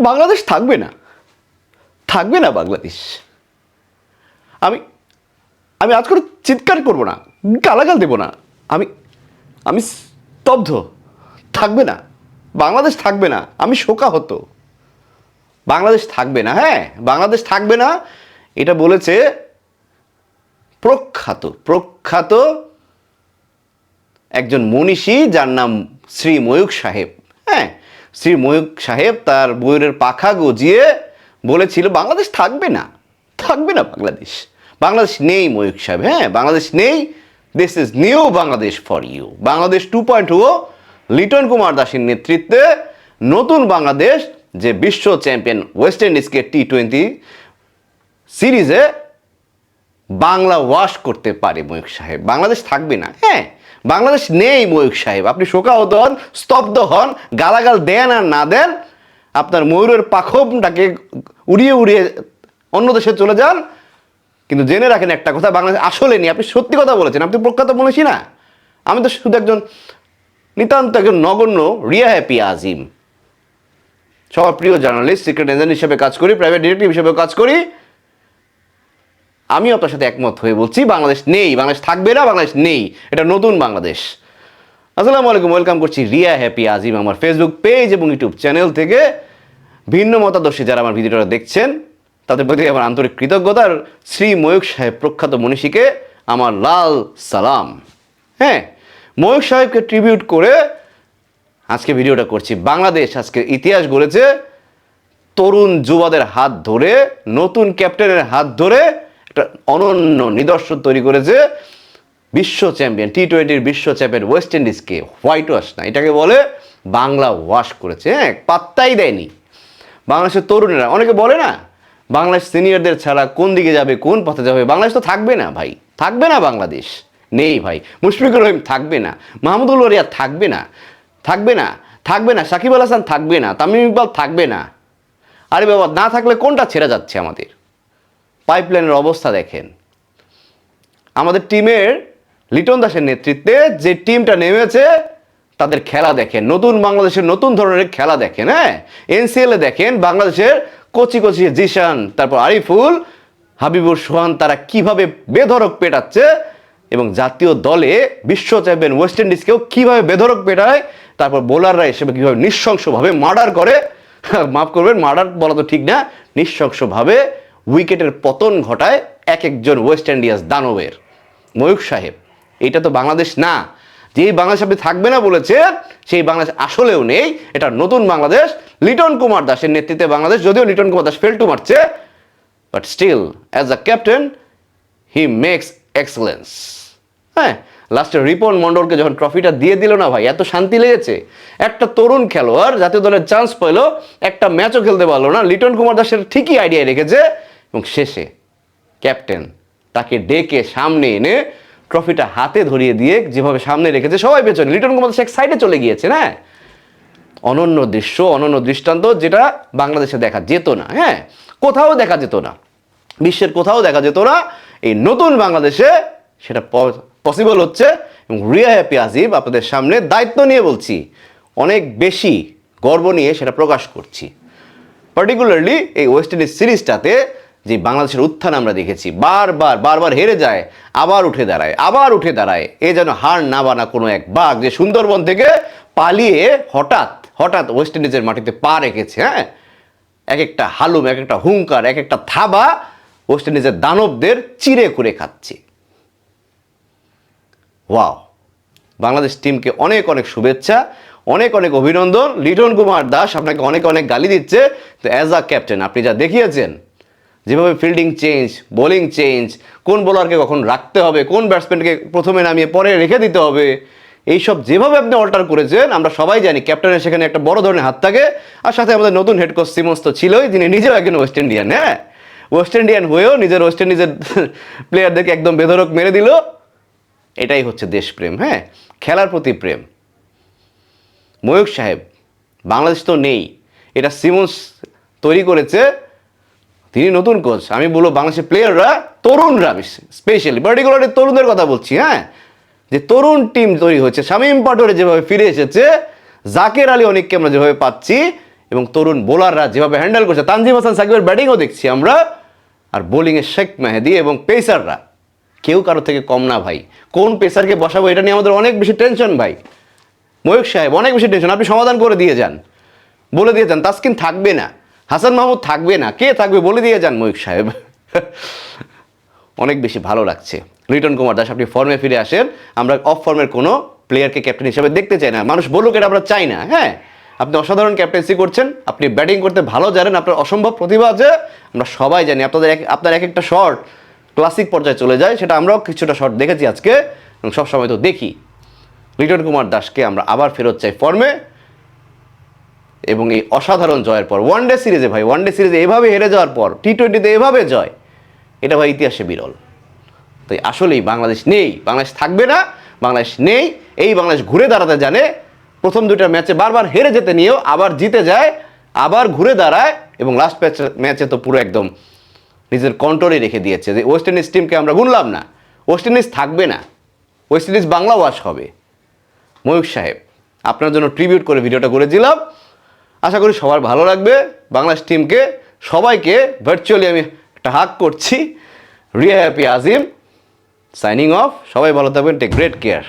বাংলাদেশ থাকবে না। থাকবে না বাংলাদেশ। আমি আমি আজ করে চিৎকার করব না, গালাগাল দেবো না। আমি আমি স্তব্ধ। থাকবে না। বাংলাদেশ থাকবে না। আমি শোকা হতো বাংলাদেশ থাকবে না। হ্যাঁ বাংলাদেশ থাকবে না। এটা বলেছে প্রখ্যাত প্রখ্যাত একজন মনীষী যার নাম শ্রী ময়ূক সাহেব। শ্রী ময়ূক সাহেব তার ময়ূরের পাখা গজিয়ে বলেছিল, বাংলাদেশ থাকবে না থাকবে না বাংলাদেশ। বাংলাদেশ নেই ময়ূক সাহেব হ্যাঁ বাংলাদেশ নেই। This is new Bangladesh for you Bangladesh two point o Liton Kumar দাসের নেতৃত্বে নতুন বাংলাদেশ, যে বিশ্ব চ্যাম্পিয়ন ওয়েস্ট ইন্ডিজকে টি টোয়েন্টি সিরিজে বাংলা ওয়াশ করতে পারে ময়ূক সাহেব। বাংলাদেশ থাকবে না হ্যাঁ। বাংলাদেশ নেই ময়ূক সাহেব। আপনি শোকাহত হন, স্তব্ধ হন, গালাগাল দেন আর না দেন, আপনার ময়ূরের পাখমটাকে উড়িয়ে উড়িয়ে অন্য দেশে চলে যান। কিন্তু জেনে রাখেন একটা কথা, বাংলাদেশ আসলে নেই। আপনি সত্যি কথা বলেছেন, আপনি প্রখ্যাত বলেছি না। আমি তো শুধু একজন নিতান্ত একজন নগণ্য রিয়া হ্যাপি আজিম। সবার প্রিয় জার্নালিস্ট সিক্রেট এজেন্ট হিসেবে কাজ করি প্রাইভেট ডিটেকটিভ হিসেবে কাজ করি। আমি আপনার সাথে একমত হয়ে বলছি, বাংলাদেশ নেই, বাংলাদেশ থাকবে না, বাংলাদেশ নেই। এটা নতুন বাংলাদেশ। আসসালামু আলাইকুম, ওয়েলকাম করছি রিয়া হ্যাপি আজিম আমার ফেসবুক পেজ এবং ইউটিউব চ্যানেল থেকে। ভিন্ন মতাদর্শী যারা আমার ভিডিওটা দেখছেন, তাদের প্রতি আমার আন্তরিক কৃতজ্ঞতা। আর শ্রী ময়ূক সাহেব প্রখ্যাত মনীষীকে আমার লাল সালাম। হ্যাঁ ময়ূক সাহেবকে ট্রিবিউট করে আজকে ভিডিওটা করছি। বাংলাদেশ আজকে ইতিহাস গড়েছে। তরুণ যুবাদের হাত ধরে, নতুন ক্যাপ্টেনের হাত ধরে একটা অনন্য নিদর্শন তৈরি করেছে বিশ্ব চ্যাম্পিয়ন টি টোয়েন্টির বিশ্ব চ্যাম্পিয়ন ওয়েস্ট ইন্ডিজকে হোয়াইট ওয়াশ না, এটাকে বলে বাংলা ওয়াশ করেছে হ্যাঁ পাত্তাই দেয়নি। বাংলাদেশের তরুণেরা, অনেকে বলে না, বাংলাদেশ সিনিয়রদের ছাড়া কোন দিকে যাবে, কোন পথে যাবে, বাংলাদেশ তো থাকবে না ভাই, থাকবে না বাংলাদেশ, নেই ভাই, মুশফিকুর রহিম থাকবে না, মাহমুদুল ওরিয়া থাকবে না থাকবে না থাকবে না, সাকিব আল হাসান থাকবে না, তামিম ইকবাল থাকবে না। আরে বাবা, না থাকলে কোনটা ছেড়ে যাচ্ছে আমাদের? পাইপলাইনের অবস্থা দেখেন। আমাদের টিমের লিটন দাসের নেতৃত্বে যে টিমটা নেমেছে, তাদের খেলা দেখেন। নতুন বাংলাদেশের নতুন ধরনের খেলা দেখেন হ্যাঁ? এনসিএলে দেখেন, বাংলাদেশের কচি কচি জিশান, তারপর আরিফুল, হাবিবুর সোহান, তারা কীভাবে বেধরক পেটাচ্ছে এবং জাতীয় দলে বিশ্ব চ্যাম্পিয়ন ওয়েস্ট ইন্ডিজকেও কীভাবে বেধরক পেটায়, তারপর বোলাররা হিসেবে কীভাবে নৃশংসভাবে মার্ডার করে, মাফ করবেন, মার্ডার বলা তো ঠিক না, নৃশংসভাবে উইকেটের পতন ঘটায় এক একজন ওয়েস্ট ইন্ডিয়াস দানবের। ময়ূক সাহেব, এটা তো বাংলাদেশ না। যেই বাংলাদেশ আপনি থাকবে না বলেছেন সেই বাংলাদেশ আসলেও নেই। এটা নতুন বাংলাদেশ। লিটন কুমার দাসের নেতৃত্বে বাংলাদেশ, যদিও লিটন কুমার দাস ফেল টু মারছে but still as a captain he makes excellence হ্যাঁ লাস্টে রিপন মন্ডলকে যখন ট্রফিটা দিয়ে দিল না ভাই, এত শান্তি লেগেছে। একটা তরুণ খেলোয়াড় জাতীয় দলের চান্স পেল একটা ম্যাচও খেলতে পারল না। লিটন কুমার দাসের ঠিকই আইডিয়া রেখেছে এবং শেষে ক্যাপ্টেন তাকে ডেকে সামনে এনে ট্রফিটা হাতে ধরিয়ে দিয়ে যেভাবে সামনে রেখেছে, সবাই পেছনে। লিটন কুমার এক সাইডে চলে গিয়েছে হ্যাঁ অনন্য দৃশ্য, অনন্য দৃষ্টান্ত যেটা বাংলাদেশে দেখা যেত না হ্যাঁ? কোথাও দেখা যেত না। বিশ্বের কোথাও দেখা যেত না। এই নতুন বাংলাদেশে সেটা পসিবল হচ্ছে এবং রিয়া হ্যাপি আজিব আপনাদের সামনে দায়িত্ব নিয়ে বলছি, অনেক বেশি গর্ব নিয়ে সেটা প্রকাশ করছি। পার্টিকুলারলি এই ওয়েস্ট ইন্ডিজ সিরিজটাতে যে বাংলাদেশের উত্থান আমরা দেখেছি, বারবার বারবার হেরে যায়, আবার উঠে দাঁড়ায়, আবার উঠে দাঁড়ায়, এ যেন হার না বানা কোনো এক বাঘ যে সুন্দরবন থেকে পালিয়ে হঠাৎ হঠাৎ ওয়েস্ট ইন্ডিজের মাটিতে পা রেখেছে হ্যাঁ? এক একটা হালুম এক একটা হুঙ্কার এক একটা থাবা ওয়েস্ট ইন্ডিজের দানবদের চিরে করে খাচ্ছে। ওয়াও! বাংলাদেশ টিমকে অনেক অনেক শুভেচ্ছা, অনেক অনেক অভিনন্দন। লিটন কুমার দাস আপনাকে অনেক অনেক গালি দিচ্ছে। তো অ্যাজ আ ক্যাপ্টেন আপনি যা দেখিয়েছেন যেভাবে ফিল্ডিং চেঞ্জ বোলিং চেঞ্জ কোন বোলারকে কখন রাখতে হবে, কোন ব্যাটসম্যানকে প্রথমে নামিয়ে পরে রেখে দিতে হবে, এইসব যেভাবে আপনি অল্টার করেছেন, আমরা সবাই জানি ক্যাপ্টেনের সেখানে একটা বড় ধরনের হাত থাকে, আর সাথে আমাদের নতুন হেড কোচ সিমন্স তো ছিলই তিনি নিজেও একজন ওয়েস্ট ইন্ডিয়ান হ্যাঁ? ওয়েস্ট ইন্ডিয়ান হয়েও নিজের ওয়েস্ট ইন্ডিজের প্লেয়ারদেরকে একদম বেধরক মেরে দিল। এটাই হচ্ছে দেশপ্রেম হ্যাঁ? খেলার প্রতি প্রেম। ময়ূক সাহেব, বাংলাদেশ তো নেই, এটা সিমন্স তৈরি করেছে তিনি নতুন কোচ আমি বলব বাংলাদেশের প্লেয়াররা তরুণরা স্পেশালি পার্টিকুলারলি তরুণদের কথা বলছি হ্যাঁ? যে তরুণ টিম তৈরি হচ্ছে শামীম পাটোরে যেভাবে ফিরে এসেছে, জাকের আলী অনেককে আমরা যেভাবে পাচ্ছি, এবং তরুণ বোলাররা যেভাবে হ্যান্ডেল করছে, তানজিম হাসান সাকিবের ব্যাটিংও দেখছি আমরা, আর বোলিংয়ে শেখ মেহেদি এবং পেসাররা কেউ কারও থেকে কম না ভাই। কোন পেসারকে বসাবো, এটা নিয়ে আমাদের অনেক বেশি টেনশন ভাই। ময়ূক সাহেব, অনেক বেশি টেনশন আপনি সমাধান করে দিয়ে যান। বলে দিয়ে যান, তাসকিন থাকবে না। হাসান মাহমুদ থাকবে না। কে থাকবে বলে দিয়ে যান ময়ূক সাহেব। অনেক বেশি ভালো লাগছে। লিটন কুমার দাস, আপনি ফর্মে ফিরে আসেন। আমরা অফ ফর্মের কোনো প্লেয়ারকে ক্যাপ্টেন হিসেবে দেখতে চাই না। মানুষ বলুক এটা আমরা চাই না হ্যাঁ? আপনি অসাধারণ ক্যাপ্টেন্সি করছেন। আপনি ব্যাটিং করতে ভালো জানেন। আপনার অসম্ভব প্রতিভা আছে। আমরা সবাই জানি আপনাদের এক- আপনার এক একটা শট ক্লাসিক পর্যায়ে চলে যায়। সেটা আমরাও কিছুটা শট দেখেছি আজকে। সবসময় তো দেখি। লিটন কুমার দাসকে আমরা আবার ফেরত চাই ফর্মে এবং এই অসাধারণ জয়ের পর ওয়ান ডে সিরিজে ভাই ওয়ান ডে সিরিজে এভাবে হেরে যাওয়ার পর টি টোয়েন্টিতে এভাবে জয়, এটা ভাই ইতিহাসে বিরল। তাই আসলেই বাংলাদেশ নেই, বাংলাদেশ থাকবে না, বাংলাদেশ নেই, এই বাংলাদেশ ঘুরে দাঁড়াতে জানে, প্রথম দুইটা ম্যাচে বারবার হেরে যেতে নিয়েও আবার জিতে যায়, আবার ঘুরে দাঁড়ায়, এবং লাস্ট ম্যাচ ম্যাচে তো পুরো একদম নিজের কন্ট্রোলে রেখে দিয়েছে যে ওয়েস্ট ইন্ডিজ টিমকে আমরা গুনলাম না ওয়েস্ট ইন্ডিজ থাকবে না ওয়েস্ট ইন্ডিজ বাংলা ওয়াশ হবে। ময়ূক সাহেব, আপনার জন্য ট্রিবিউট করে ভিডিওটা করে দিলাম আশা করি সবার ভালো লাগবে। বাংলাদেশ টিমকে সবাইকে ভার্চুয়ালি আমি একটা হাক করছি। Riya Happy Azim signing off সবাই ভালো থাকবেন। Take great care